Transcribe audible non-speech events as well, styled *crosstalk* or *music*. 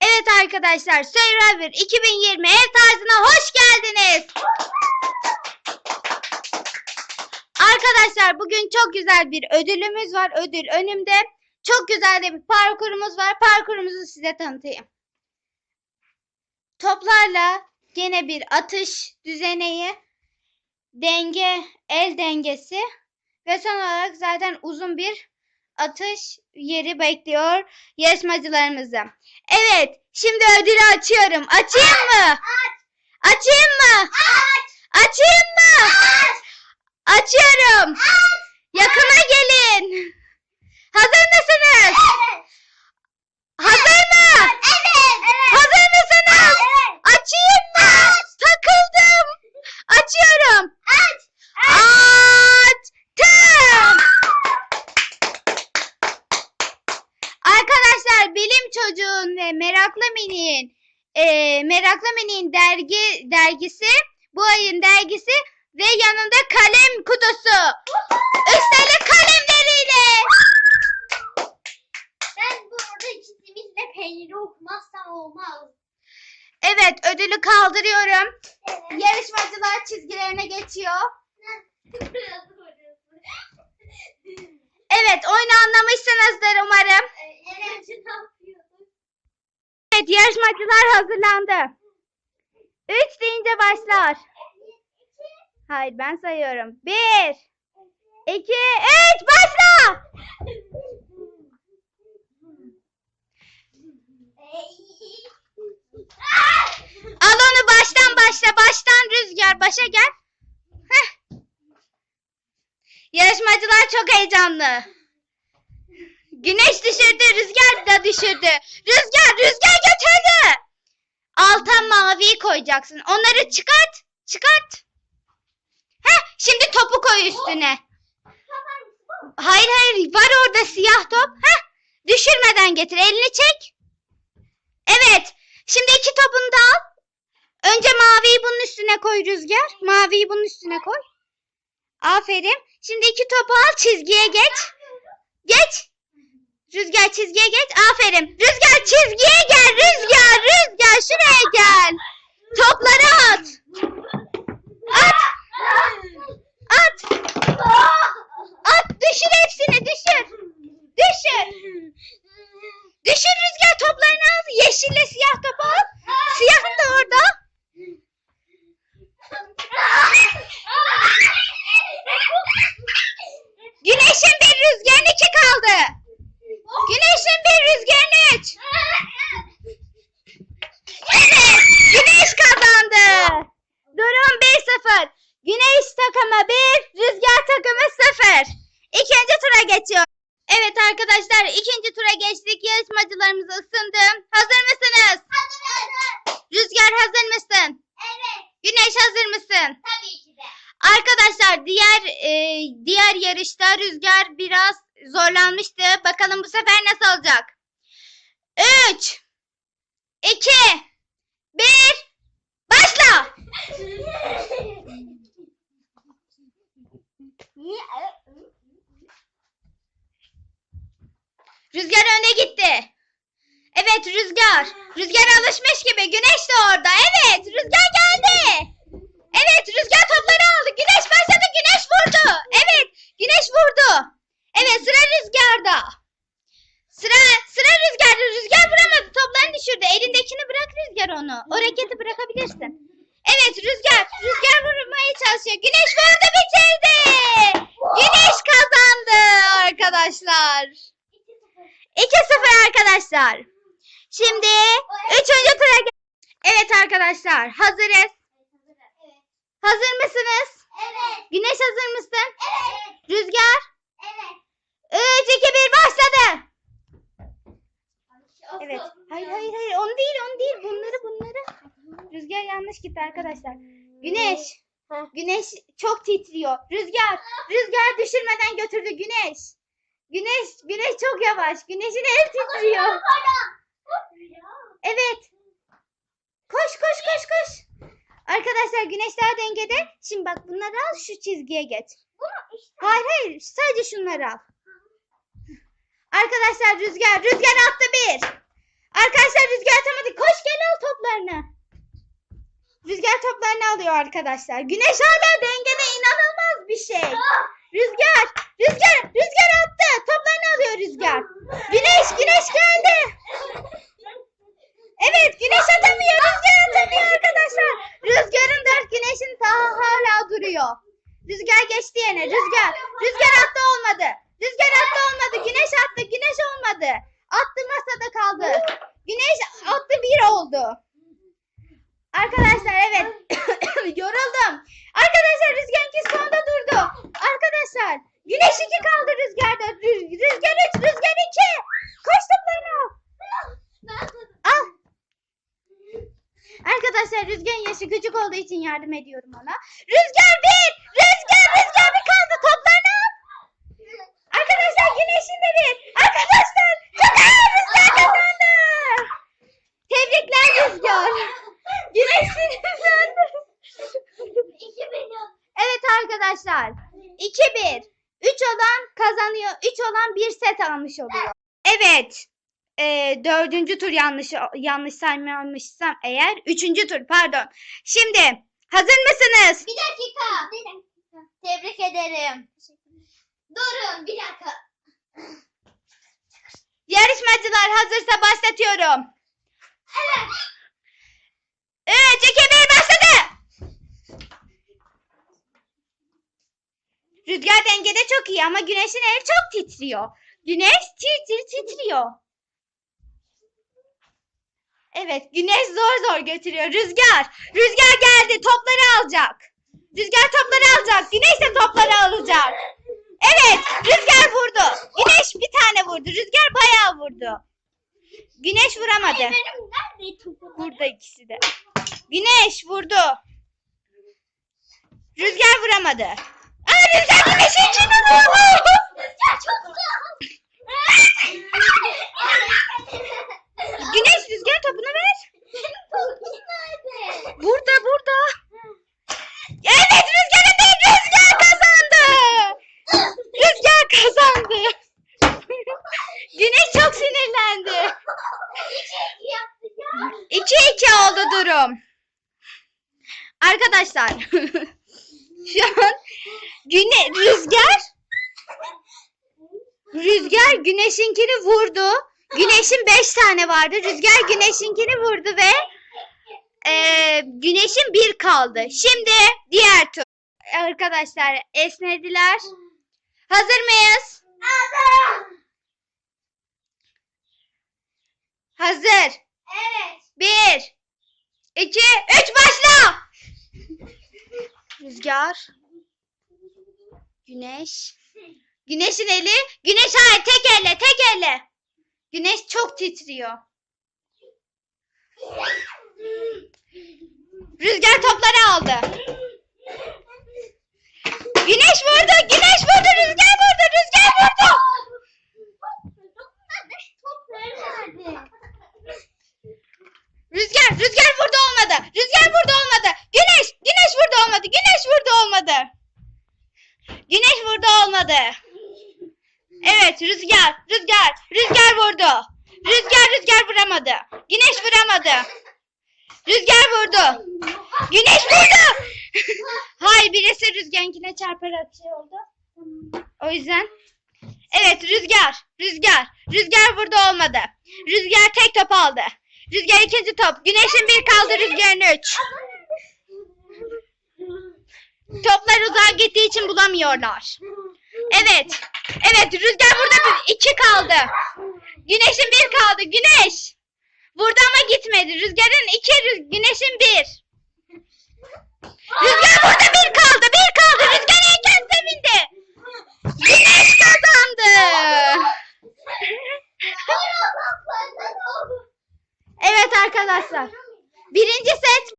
Evet arkadaşlar Survivor 2020 ev tarzına hoş geldiniz. Arkadaşlar bugün çok güzel bir ödülümüz var. Ödül önümde. Çok güzel de bir parkurumuz var. Parkurumuzu size tanıtayım. Toplarla gene bir atış düzeneği, denge, el dengesi ve son olarak zaten uzun bir atış yeri bekliyor yarışmacılarımızı. Evet, şimdi ödülü açıyorum. Açayım mı? Açayım mı? Açayım mı? Açıyorum. Yakına gelin. Hazır mısınız? Hazır mı? Hazır mısınız? Açayım mı? Takıldım. Açıyorum. Açtım. Arkadaşlar bilim çocuğun ve meraklı miniğin e, meraklı miniğin dergi dergisi bu ayın dergisi ve yanında kalem kutusu. Üstelik kalemleriyle. Ben burada çizimizle peyniri okumazsam olmaz. Evet ödülü kaldırıyorum. Evet. Yarışmacılar çizgilerine geçiyor. *laughs* Evet oyunu anlamışsınızdır umarım. Evet? Evet yarışmacılar hazırlandı. Üç deyince başlar. Hayır ben sayıyorum. Bir, iki, üç başla. Al onu baştan başla. Baştan rüzgar. Başa gel. Heh. Yarışmacılar çok heyecanlı. Güneş düşürdü, rüzgar da düşürdü. Rüzgar, rüzgar götürdü. Alta maviyi koyacaksın. Onları çıkart, çıkart. Heh, şimdi topu koy üstüne. Hayır hayır, var orada siyah top. Heh, düşürmeden getir, elini çek. Evet, şimdi iki topunu da al. Önce maviyi bunun üstüne koy Rüzgar. Maviyi bunun üstüne koy. Aferin. Şimdi iki topu al, çizgiye geç. Geç. Rüzgar çizgiye geç. Aferin. Rüzgar çizgiye gel. Rüzgar, Rüzgar şuraya gel. Topları at. At. At. At. Düşür hepsini. Düşür. Düşür. Düşür Rüzgar toplarını al. Yeşille siyah topu al. Siyahın da orada. Güneşin bir rüzgarın iki kaldı. Güneşin bir rüzgarın üç. Evet. Güneş kazandı. Durum 1-0. Güneş takımı 1, rüzgar takımı 0. İkinci tura geçiyor. Evet arkadaşlar ikinci tura geçtik. Yarışmacılarımız ısındı. Hazır mısınız? Rüzgar hazır mısın? Evet, Güneş hazır mısın? tabii ki de. Arkadaşlar diğer e, diğer yarışta Rüzgar biraz zorlanmıştı. Bakalım bu sefer nasıl olacak? 3 2 1 Başla! Rüzgar öne gitti. Evet Rüzgar. Rüzgar alışmış gibi. Güneş de orada. Evet Rüzgar geldi. Evet Rüzgar topları aldı. Güneş başladı. Güneş vurdu. Evet Güneş vurdu. Evet sıra Rüzgar'da. Sıra sıra Rüzgar'da. Rüzgar vuramadı. Toplarını düşürdü. Elindekini bırak Rüzgar onu. O raketi bırakabilirsin. Evet Rüzgar. Rüzgar vurmaya çalışıyor. Güneş vurdu bitirdi. Güneş kazandı arkadaşlar. 2-0 arkadaşlar. Şimdi üçüncü tura gel- Evet arkadaşlar hazırız. Hazır mısınız? Evet, Güneş hazır mısın? evet, Rüzgar. evet. 3 2 1 başladı. Evet. Hayır hayır hayır onu değil onu değil bunları bunları. Rüzgar yanlış gitti arkadaşlar. Güneş. Güneş çok titriyor. Rüzgar. Rüzgar düşürmeden götürdü Güneş. Güneş. Güneş çok yavaş. Güneşin el titriyor. Evet. Koş koş koş koş. Arkadaşlar güneş daha dengede. Şimdi bak bunları al şu çizgiye geç. Hayır hayır sadece şunları al. Arkadaşlar rüzgar. Rüzgar attı bir. Arkadaşlar rüzgar atamadı. Koş gel al toplarını. Rüzgar toplarını alıyor arkadaşlar. Güneş hala dengede inanılmaz bir şey. Rüzgar, rüzgar, rüzgar attı. Toplarını alıyor rüzgar. Güneş, güneş geldi. *laughs* Evet, güneş atamıyor, rüzgar atamıyor arkadaşlar. Rüzgarın dört güneşin daha hala duruyor. Rüzgar geçti yine, rüzgar. Rüzgar attı olmadı. Rüzgar attı olmadı, güneş attı, güneş olmadı. Attı masada kaldı. Güneş attı bir oldu. Arkadaşlar evet. *coughs* Yoruldum. Arkadaşlar rüzgarınki sonda durdu. Arkadaşlar güneş iki kaldı rüzgarda. Rüz- Rüzgar üç, rüzgar iki. Koş toplarını al. Al. Arkadaşlar rüzgarın yaşı küçük olduğu için yardım ediyorum ona. Rüzgar bir. Rüzgar rüzgar bir kaldı. Toplarını al. Arkadaşlar güneşin de bir. Arkadaşlar çok ağır rüzgar kazandı. Tebrikler rüzgar. Güneşin kazandı. Evet arkadaşlar. 2-1. 3 olan kazanıyor. 3 olan bir set almış oluyor. Evet. Ee, dördüncü tur yanlış yanlış saymamışsam eğer. Üçüncü tur pardon. Şimdi hazır mısınız? Bir dakika. Bir dakika. Tebrik ederim. Durun bir dakika. Yarışmacılar hazırsa başlatıyorum. Evet. 3, 2, 1 başladı. Rüzgar dengede çok iyi ama güneşin eli çok titriyor. Güneş tir tir titriyor. Evet güneş zor zor götürüyor. Rüzgar. Rüzgar geldi topları alacak. Rüzgar topları alacak. Güneş de topları alacak. Evet rüzgar vurdu. Güneş bir tane vurdu. Rüzgar bayağı vurdu. Güneş vuramadı. Burada ikisi de. Güneş vurdu. Rüzgar vuramadı. Aa rüzgar güneşin içine vurdu. 12 oldu durum. Arkadaşlar *laughs* şu an güne rüzgar rüzgar güneşinkini vurdu. Güneşin 5 tane vardı. Rüzgar güneşinkini vurdu ve e, güneşin 1 kaldı. Şimdi diğer tur. Arkadaşlar esnediler. Hazır mıyız? Hazır. Hazır. Evet. Bir, iki, üç başla. *laughs* Rüzgar. Güneş. Güneşin eli. Güneş hayır tek elle tek elle. Güneş çok titriyor. Rüzgar topları aldı. Güneş vurdu. Güneş vurdu. Rüzgar vurdu. Rüzgar vurdu. Top nerede? Rüzgar, rüzgar vurdu olmadı. Rüzgar vurdu olmadı. Güneş, güneş vurdu olmadı. Güneş vurdu olmadı. Güneş vurdu olmadı. Evet, rüzgar, rüzgar, rüzgar vurdu. Rüzgar, rüzgar vuramadı. Güneş vuramadı. Rüzgar vurdu. Güneş vurdu. *laughs* Hayır, birisi rüzgarınkine çarparak şey oldu. O yüzden. Evet, rüzgar, rüzgar, rüzgar vurdu olmadı. Rüzgar tek top aldı. Rüzgar ikinci top. Güneşin bir kaldı rüzgarın üç. Toplar uzağa gittiği için bulamıyorlar. Evet. Evet rüzgar burada bir, iki kaldı. Güneşin bir kaldı. Güneş. Burada ama gitmedi. Rüzgarın iki, rüz güneşin bir. Rüzgar burada bir kaldı. Bir kaldı. Rüzgar herkes sevindi. Güneş kazandı. evet arkadaşlar. Birinci set